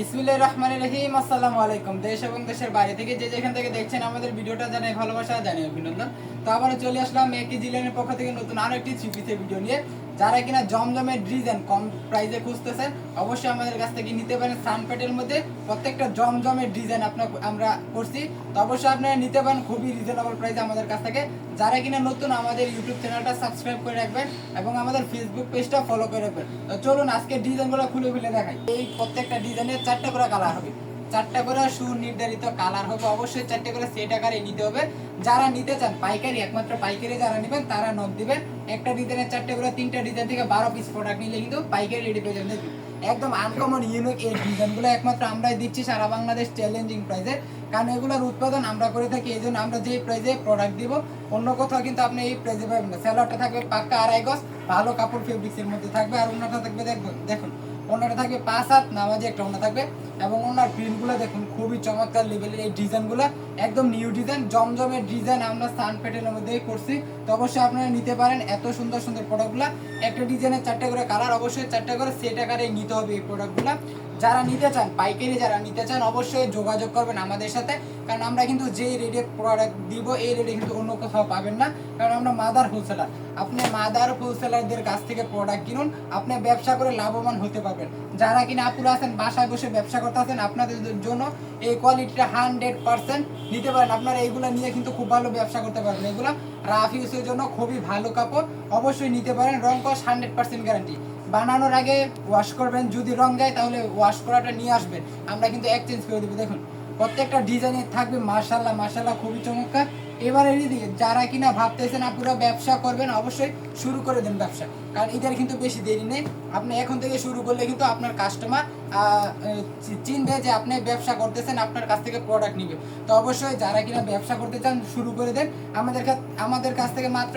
বিসমিল্লাহ রহমান রহিম, আসসালামু আলাইকুম। দেশ এবং দেশের বাইরে থেকে যে যেখান থেকে দেখছেন আমাদের ভিডিওটা জানাই ভালোবাসা জানাই অভিনন্দন। তো আবারও চলে আসলাম একই জিলেনের পক্ষ থেকে নতুন আরও একটি থ্রি ভিডিও নিয়ে। যারা কিনা জমজমের ডিজাইন কম প্রাইসে খুঁজতেছেন, অবশ্যই আমাদের কাছ থেকে নিতে পারেন সানপেটের মধ্যে। প্রত্যেকটা জমজমের ডিজাইন আপনার আমরা করছি। তো অবশ্যই আপনারা নিতে পারেন, খুবই রিজনেবল প্রাইসে আমাদের কাছ থেকে। যারা কিনা নতুন আমাদের ইউটিউব চ্যানেলটা সাবস্ক্রাইব করে রাখবেন এবং আমাদের ফেসবুক পেজটা ফলো করে রাখবেন। তো চলুন আজকে ডিজাইনগুলো খুলে খুলে দেখাই। এই প্রত্যেকটা ডিজাইনের চারটা করে কালার হবে। চারটা করে সুনির্ধারিত কালার হবে, অবশ্যই চারটে করে সেট আকারে নিতে হবে। যারা নিতে চান, পাইকারি, একমাত্র পাইকারি যারা নেবেন, তারা নক দিবেন। একটা ডিজাইনের চারটে করে তিনটা ডিজাইন থেকে বারো পিস প্রোডাক্ট নিলে কিন্তু পাইকারি রেডি পেয়ে যাবেন। একদম আনকমন ইউনিক এই ডিজাইনগুলো একমাত্র আমরাই দিচ্ছি সারা বাংলাদেশ চ্যালেঞ্জিং প্রাইসে কারণ এগুলোর উৎপাদন আমরা করে থাকি, এই জন্য আমরা যেই প্রাইসে প্রোডাক্ট দিব, অন্য কোথাও কিন্তু আপনি এই প্রাইসে পাবেন না। স্যালোয়ারটা থাকবে পাক্কা আড়াই গজ, ভালো কাপড় ফেব্রিক্সের মধ্যে থাকবে। আর অন্যটা থাকবে দেখুন দেখুন অন্যটা থাকবে পাঁচ হাত নামাজে একটা ওনার থাকবে এবং ওনার প্রিন্টগুলো দেখুন, খুবই চমৎকার লেভেলের এই ডিজাইনগুলো একদম নিউ ডিজাইন জমজমের ডিজাইন আমরা সান প্যাটার্নের মধ্যে করছি। তো অবশ্যই আপনারা নিতে পারেন এত সুন্দর সুন্দর প্রোডাক্টগুলো একটা ডিজাইনের চারটে করে কালার অবশ্যই চারটে করে সেট আকারে নিতে হবে এই প্রোডাক্টগুলো যারা নিতে চান, পাইকারি যারা নিতে চান, অবশ্যই যোগাযোগ করবেন আমাদের সাথে। কারণ আমরা কিন্তু যে রেটে প্রোডাক্ট দিব, এই রেটে কিন্তু অন্য কোথাও পাবেন না। কারণ আমরা মাদার হোলসেলার আপনি মাদার হোলসেলারদের কাছ থেকে প্রোডাক্ট কিনুন, আপনি ব্যবসা করে লাভবান হতে পারবেন। যারা কিনা আপুরা আছেন, বাসায় বসে ব্যবসা করতে আছেন আপনাদের জন্য এই কোয়ালিটিটা হান্ড্রেড পার্সেন্ট নিতে পারেন। আপনারা এইগুলো নিয়ে কিন্তু খুব ভালো ব্যবসা করতে পারবেন। এগুলো রাফ ইউজের জন্য খুবই ভালো কাপড় অবশ্যই নিতে পারেন। রং কস হান্ড্রেড পার্সেন্ট গ্যারান্টি বানানোর আগে ওয়াশ করবেন। যদি রং যায়, তাহলে ওয়াশ করাটা নিয়ে আসবেন। আমরা কিন্তু এক্সচেঞ্জ করে দেবো। দেখুন, প্রত্যেকটা ডিজাইনে থাকবে মার্শাল্লাহ মার্শাল্লাহ খুবই চমৎকার। এবারে দিকে যারা কিনা ভাবতেছেন আপনারা ব্যবসা করবেন? অবশ্যই শুরু করে দেন ব্যবসা। কারণ এদের কিন্তু বেশি দেরি নেই। আপনি এখন থেকে শুরু করলে কিন্তু আপনার কাস্টমার চিনবে যে আপনি ব্যবসা করতেছেন, আপনার কাছ থেকে প্রোডাক্ট নিবে। তো অবশ্যই যারা কিনা ব্যবসা করতে চান, শুরু করে দেন। আমাদের আমাদের কাছ থেকে মাত্র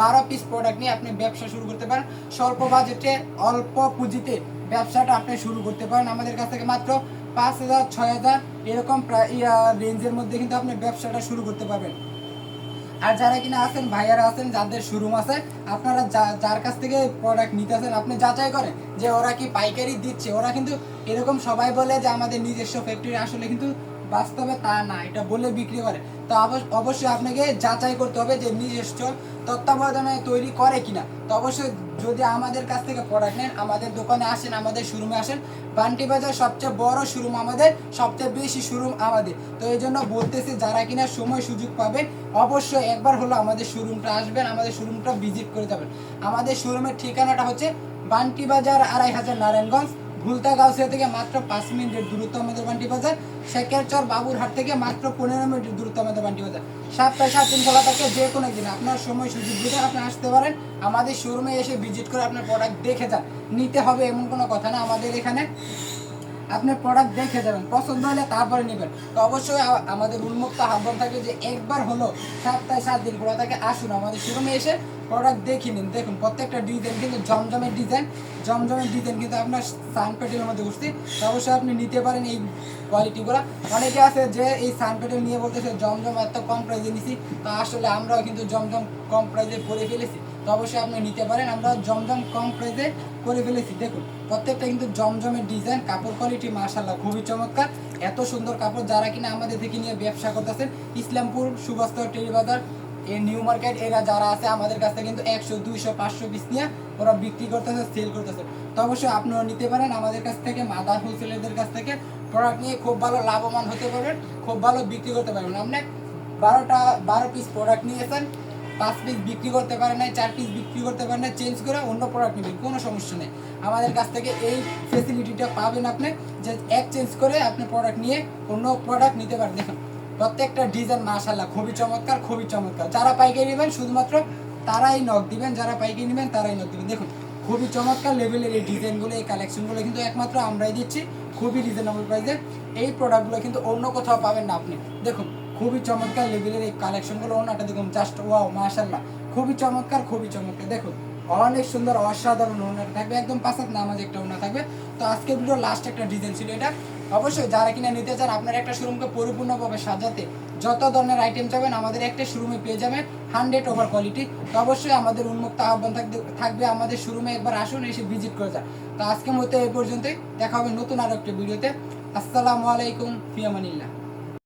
বারো পিস প্রোডাক্ট নিয়ে আপনি ব্যবসা শুরু করতে পারেন। স্বল্প বাজেটে অল্প পুঁজিতে ব্যবসাটা আপনি শুরু করতে পারেন। আমাদের কাছ থেকে মাত্র পাঁচ হাজার, ছয় হাজার এরকম রেঞ্জের মধ্যে কিন্তু আপনি ব্যবসাটা শুরু করতে পারবেন। আর যারা কিনা আছেন, ভাইয়ারা আছেন, যাদের শোরুম আছে, আপনারা যার কাছ থেকে প্রোডাক্ট নিতেছেন আপনি যাচাই করেন যে ওরা কি পাইকারি দিচ্ছে। ওরা কিন্তু এরকম সবাই বলে যে আমাদের নিজস্ব ফ্যাক্টরি আসলে কিন্তু বাস্তবে তা না, এটা বলে বিক্রি করে। তো অবশ্য- অবশ্যই আপনাকে যাচাই করতে হবে যে নিজস্ব তত্ত্বাবধানে তৈরি করে কিনা। তো অবশ্যই যদি আমাদের কাছ থেকে প্রোডাক্ট নেন, আমাদের দোকানে আসেন, আমাদের শোরুমে আসেন, বান্টি বাজার সবচেয়ে বড় শোরুম আমাদের, সবচেয়ে বেশি শোরুম আমাদের। তো এই জন্য বলতেছি, যারা কিনা সময় সুযোগ পাবেন, অবশ্যই একবার হলো আমাদের শোরুমটা আসবেন, আমাদের শোরুমটা ভিজিট করে যাবেন। আমাদের শোরুমের ঠিকানাটা হচ্ছে বান্টি বাজার আড়াই হাজার নারায়ণগঞ্জ ভুলতা গাউসিয়া থেকে মাত্র পাঁচ মিনিটের দূরত্ব আমাদের বান্টি বাজার। শেখেরচর বাবুরহাট থেকে মাত্র পনেরো মিনিটের দূরত্ব আমাদের বান্টি বাজার। সপ্তাহে সাত দিন খোলা থাকে, যে কোনো দিন আপনার সময় সুযোগ বুঝে আপনি আসতে পারেন। আমাদের শোরুমে এসে ভিজিট করে আপনার প্রোডাক্ট দেখে যান। নিতে হবে এমন কোনো কথা না আমাদের এখানে। আপনি প্রোডাক্ট দেখে যাবেন, পছন্দ হলে তারপরে নেবেন। তো অবশ্যই আমাদের উন্মুক্ত আহ্বান থাকে যে একবার হলো সপ্তাহে সাত দিন খোলা থাকে। আসুন আমাদের শোরুমে এসে প্রোডাক্ট দেখে নিন। দেখুন, প্রত্যেকটা ডিজাইন কিন্তু জমজমের ডিজাইন জমজমের ডিজাইন কিন্তু আপনার সান সানপেটের মধ্যে উঠছে অবশ্যই আপনি নিতে পারেন এই কোয়ালিটিগুলো অনেকে আছে যে এই সান সানপেটেল নিয়ে বলতেছে, জমজম এত কম প্রাইজে নিছি। তো আসলে আমরাও কিন্তু জমজম কম প্রাইসে করে ফেলেছি। তো অবশ্যই আপনি নিতে পারেন। আমরা জমজম কম প্রাইসে করে ফেলেছি। দেখুন, প্রত্যেকটা কিন্তু জমজমের ডিজাইন কাপড় কোয়ালিটি মার্শাল্লাহ খুবই চমৎকার। এত সুন্দর কাপড় যারা কিনা আমাদের থেকে নিয়ে ব্যবসা করতেছেন, ইসলামপুর সুবাস্ত টেরিবাজার এই নিউ মার্কেট এরা যারা আছে আমাদের কাছ কিন্তু একশো, দুইশো, পাঁচশো পিস নিয়ে ওরা বিক্রি করতেছে সেল করতেছে। তো অবশ্যই আপনারা নিতে পারেন আমাদের কাছ থেকে মাদার হোলসেলারদের কাছ থেকে প্রোডাক্ট নিয়ে খুব ভালো লাভবান হতে পারবেন, খুব ভালো বিক্রি করতে পারবেন। আপনি বারোটা, বারো পিস প্রোডাক্ট নিয়েছেন, পাঁচ পিস বিক্রি করতে পারেন না চার পিস বিক্রি করতে পারেন না চেঞ্জ করে অন্য প্রোডাক্ট নেবেন, কোনো সমস্যা নেই। আমাদের কাছ থেকে এই ফেসিলিটিটা পাবেন আপনি, যে এক চেঞ্জ করে আপনি প্রোডাক্ট নিয়ে অন্য প্রোডাক্ট নিতে পারেন। দেখুন প্রত্যেকটা ডিজাইন মাশাল্লাহ খুবই চমৎকার খুবই চমৎকার। যারা পাইকারি নেবেন, শুধুমাত্র তারাই নক দিবেন, যারা পাইকারি নেবেন, তারাই নক দিবেন। দেখুন, খুবই চমৎকার লেভেলের এই ডিজাইনগুলো এই কালেকশনগুলো কিন্তু একমাত্র আমরাই দিচ্ছি, খুবই রিজনেবল প্রাইসে এই প্রোডাক্টগুলো কিন্তু অন্য কোথাও পাবেন না আপনি। দেখুন, খুবই চমৎকার লেভেলের এই কালেকশনগুলো ওনাটা দেখুন জাস্ট ওয়াও মাশাল্লাহ খুবই চমৎকার খুবই চমৎকার। দেখুন, অনেক সুন্দর, অসাধারণ ওনার থাকবে, একদম পাশাত নামাজ একটা ওনা থাকবে। তো আজকে ভিডিও লাস্ট একটা ডিজাইন ছিল এটা। অবশ্যই যারা কিনা নিতে চান, আপনার একটা শোরুমকে পরিপূর্ণভাবে সাজাতে যত ধরনের আইটেম চাবেন, আমাদের একটা শোরুমে পেয়ে যাবেন হান্ড্রেড ওভার কোয়ালিটি তো অবশ্যই আমাদের উন্মুক্ত আহ্বান থাকবে থাকবে আমাদের শোরুমে একবার আসুন, এসে ভিজিট করে যান। তো আজকের মতো এই পর্যন্তই, দেখা হবে নতুন আরও একটা ভিডিওতে আসসালামু আলাইকুম, ফিয়ামানিল্লাহ।